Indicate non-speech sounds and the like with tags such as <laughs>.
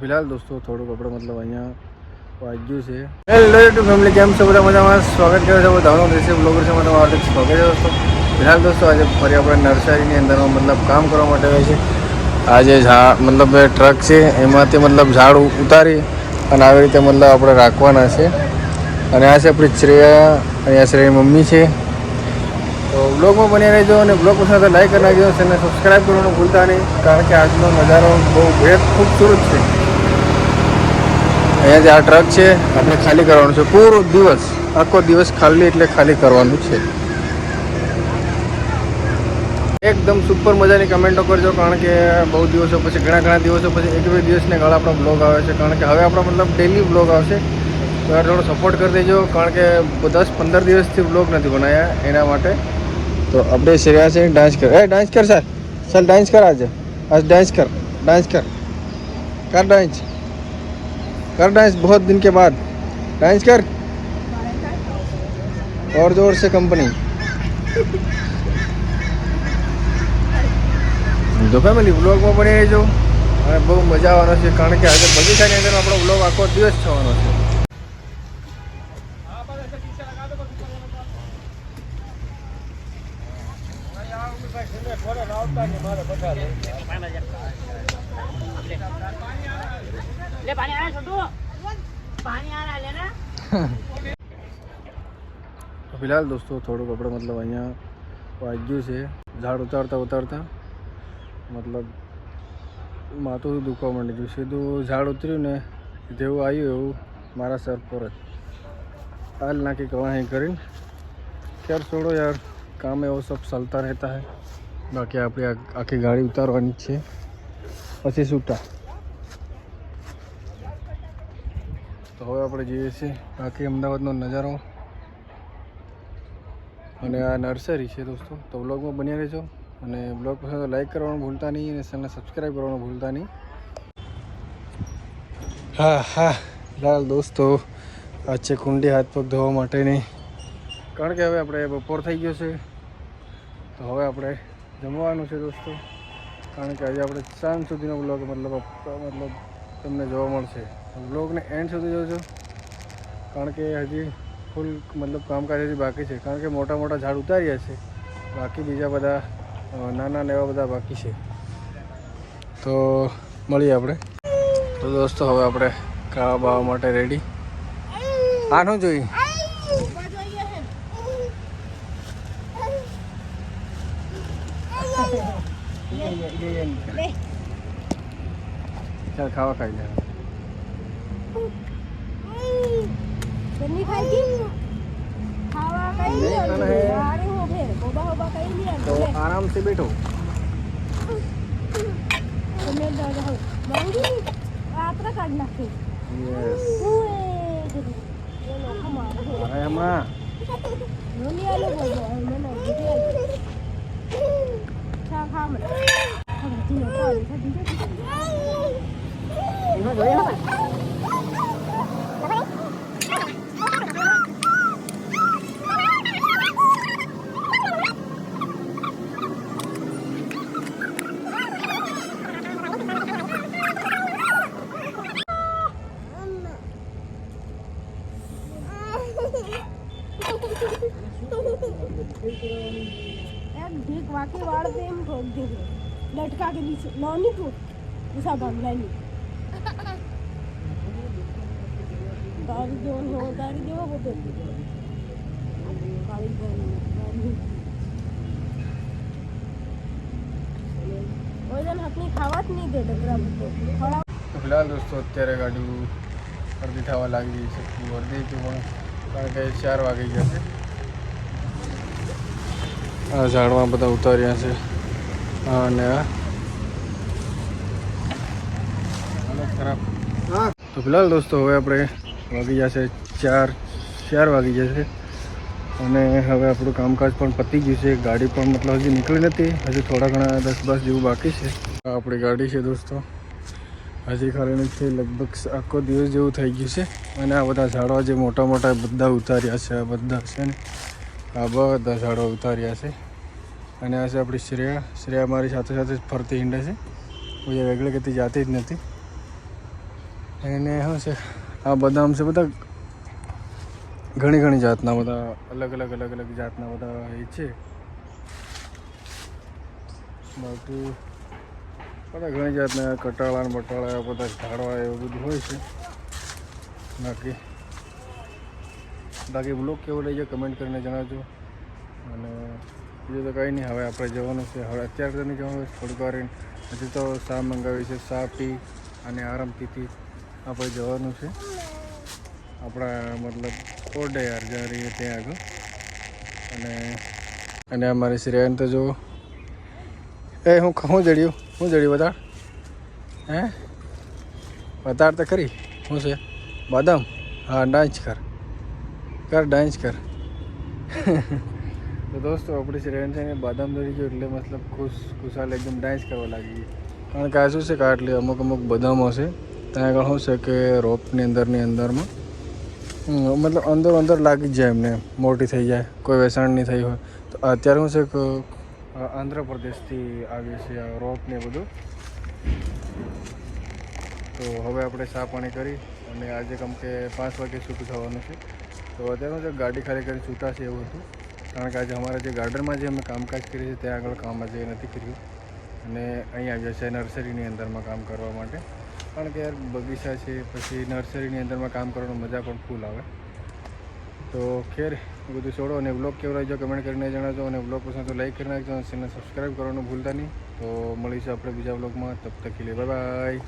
ફિલહાલ દોસ્તો થોડુંક આપણે મતલબ અહીંયા વાગ્યું છે હેલો ફેમિલી કેમ છો બધા મજામાં સ્વાગત કરે છે બધા દેશી બ્લોગર છે તમારું હાર્દિક સ્વાગત છે દોસ્તો ફિલહાલ દોસ્તો આજે ફરી આપણે નર્સરીની અંદરમાં મતલબ કામ કરવા માટે આવે છે આજે ઝાડ મતલબ ટ્રક છે, એમાંથી મતલબ ઝાડ ઉતારી અને આવી રીતે મતલબ આપણે રાખવાના છે। અને આ છે આપણી શ્રેયા અહીંયા શ્રેયા મમ્મી છે। તો બ્લોગમાં બની રહેજો અને બ્લોગ તો લાઈક કરી નાખજો અને સબસ્ક્રાઈબ કરવાનું ભૂલતા નહીં, કારણ કે આજનો નજારો બહુ બેદ ખૂબસૂરત છે। અહીંયા જે આ ટ્રક છે, આપણે ખાલી કરવાનું છે. પૂરો દિવસ, આખો દિવસ ખાલી એટલે ખાલી કરવાનું છે. એકદમ સુપર મજાની કમેન્ટો કરજો, કારણ કે બહુ દિવસો પછી, ઘણા ઘણા દિવસો પછી, એક બે દિવસને ગાળા આપણો બ્લોગ આવે છે. કારણ કે હવે આપણો મતલબ ડેલી બ્લોગ આવશે. તો યાર થોડો સપોર્ટ કરી દેજો, કારણ કે દસ પંદર દિવસથી બ્લોગ નથી બનાવ્યા એના માટે. તો આપણે શ્રેયા છે ડાન્સ કર. એ ડાન્સ કર સર સર ડાન્સ કર આજે. આજ ડાન્સ કર. ડાન્સ કર. કર ડાન્સ कर डांस बहुत दिन के बाद डांस कर और जोर से कंपनी જો ફેમિલી બ્લોગમાં બની રહેજો અને બહુ મજા આવવાનો છે કારણ કે આજે બગીચાની અંદર આપણો બ્લોગ આખો દિવસ થવાનો છે ले पानी आ रहा है छोटू पानी आ रहा है लेना તો ફિલહાલ દોસ્તો થોડુંક આપણે મતલબ અહીંયા વાગ્યું છે ઝાડ ઉતારતા ઉતારતા મતલબ માથું દુખવા માંડી ગયું સીધું ઝાડ ઉતર્યું ને જેવું આવ્યું એવું મારા સર પર જ હાલ નાખી કવાહી કરીને ખેર છોડો યાર કામ એવો સબ ચાલતા રહેતા હે બાકી આપણી આ આખી ગાડી ઉતારવાની જ છે પછી છૂટા તો હવે આપણે જઈએ છીએ બાકી અમદાવાદનો નજારો અને આ નર્સરી છે દોસ્તો. તો બ્લોગમાં બન્યા રહેજો અને બ્લોગ પસંદ લાઈક કરવાનું ભૂલતા નહીં અને ચેનલને સબસ્ક્રાઈબ કરવાનું ભૂલતા નહીં. હા હા, લાલ દોસ્તો, આ છે કુંડી હાથ પગ ધોવા માટેની. કારણ કે હવે આપણે બપોર થઈ ગયો છે. તો હવે આપણે જમવાનું છે દોસ્તો. કારણ કે આજે આપણે સાંજ સુધીનો બ્લોગ મતલબ મતલબ તમને જોવા મળશે. બ્લોગને એન્ડ સુધી જોજો કારણ કે હજી ફૂલ મતલબ કામકાજ હજી બાકી છે કારણ કે મોટા મોટા ઝાડ ઉતાર્યા છે બાકી બીજા બધા નાના ને એવા બધા બાકી છે તો મળીએ આપણે તો દોસ્તો હવે આપણે ખાવા બાવા માટે રેડી આનું જોઈ ચાલ ખાવા ખાઈ લે બની ખાઈ ખાવા કઈ નહીં. અરે હો. ફેર. બોબા હોબા કઈ લ્યો તો આરામથી બેઠો. તમે દાદા હો બાઉડી આત્રા કાઢ નાખી યસ ઓએ એ લોકો મારે. હો હવે નોની આલો બોલો મને દીદી આલો ખા ખા મને ખા તીનો કોલ ખા દીદી એમાં જોયા હો એમ ઢીક વાકી વાળ દે એમ ઠોક દે લટકા કે નીચે. નોની તું ઉસા બંગલાની દારી દેવો નો દારી દેવો બધો. કાળી બની ભોજન આપની ખાવા જ નહીં દે ડગરા દોસ્તો, અત્યારે ગાડી અડધી થવા લાગી છે. અડધી તો કારણ કે ચાર વાગી ગયા છે. આ ઝાડમાં બધા ઉતાર્યા છે. અને ખરાબ. તો ફિલહાલ દોસ્તો હવે આપણે વાગી જશે ચાર ચાર વાગી જશે અને હવે આપણું કામકાજ પણ પતી ગયું છે. ગાડી પણ મતલબ હજી નીકળી નથી. હજી થોડા ઘણા દસ બસ જેવું બાકી છે. આપણી ગાડી છે દોસ્તો. ખાલી છે, લગભગ આખો દિવસ જેવું થઈ ગયું છે. અને આ બધા ઝાડવા જે મોટા મોટા બધા ઉતાર્યા છે, આ બધા છે ને, આ બધા ઝાડવા ઉતાર્યા છે. અને આ છે આપણી શ્રેયા. શ્રેયા મારી સાથે સાથે જ ફરતી હિંડે છે. કોઈ વેગળી કરતી જાતી જ નથી. એને શું છે, આ બદામ છે બધા ઘણી ઘણી જાતના બધા, અલગ અલગ અલગ અલગ જાતના બધા એ છે. બાકી બધા ઘણી જાતના કટાળા ને બટાળા બધા ઝાડવા એવું બધું હોય છે. બાકી બાકી બ્લોગ કેવો લઈ જાય કમેન્ટ કરીને જણાવજો. અને બીજું તો કંઈ નહીં, હવે આપણે જવાનું છે. હવે અત્યારે તો નહીં જવાનું થોડીક વાર હજી તો શા મંગાવી છે શા પી અને આરામથી આપણે જવાનું છે. આપણા મતલબ ઓરડે યાર, જ્યાં રહીએ ત્યાં આગળ. અને અને અમારી શ્રેયન તો જો એ હું હું જડ્યું. હું જડી વધાર? હે? વધાર તો ખરી. શું છે? બદામ? હા ડાન્સ કર. કર ડાન્સ કર. <laughs> તો દોસ્તો આપણી શ્રેયન છે ને બદામ દોડી ગયો એટલે મતલબ ખુશ ખુશાલ એકદમ ડાન્સ કરવા લાગી. કારણ કે આ શું છે કે આટલી અમુક અમુક બદામો છે ત્યાં આગળ શું છે કે રોપની અંદરની અંદરમાં મતલબ અંદર અંદર લાગી જ જાય એમને. મોટી થઈ જાય કોઈ વેસાણ નહીં થઈ હોય. તો અત્યારે શું છે કે આંધ્રપ્રદેશથી આવ્યું છે રોપ ને બધું તો હવે આપણે ચા પાણી કરી અને આજે કમ કે પાંચ વાગે છૂટું થવાનું છે તો અત્યારે શું ગાડી ખાલી કરી છૂટા છે એવું હતું કારણ કે આજે અમારા જે ગાર્ડનમાં જે અમે કામકાજ કરીએ છીએ ત્યાં આગળ કામ આજે નથી કર્યું અને અહીં આવ્યા છે નર્સરીની અંદરમાં કામ કરવા માટે કારણ કે યાર બગીચા છે પછી નર્સરીની અંદરમાં કામ કરવાનો મજા પણ ફૂલ આવે તો ખેર બધું છોડો અને બ્લોગ કેવો રહેજો કમેન્ટ કરીને જણાવજો અને બ્લોગ પસંદ તો લાઈક કરી નાખજો અને ચેનલ સબસ્ક્રાઈબ કરવાનું ભૂલતા નહીં. તો મળીશું આપણે બીજા બ્લોગમાં તબ તક બાય બાય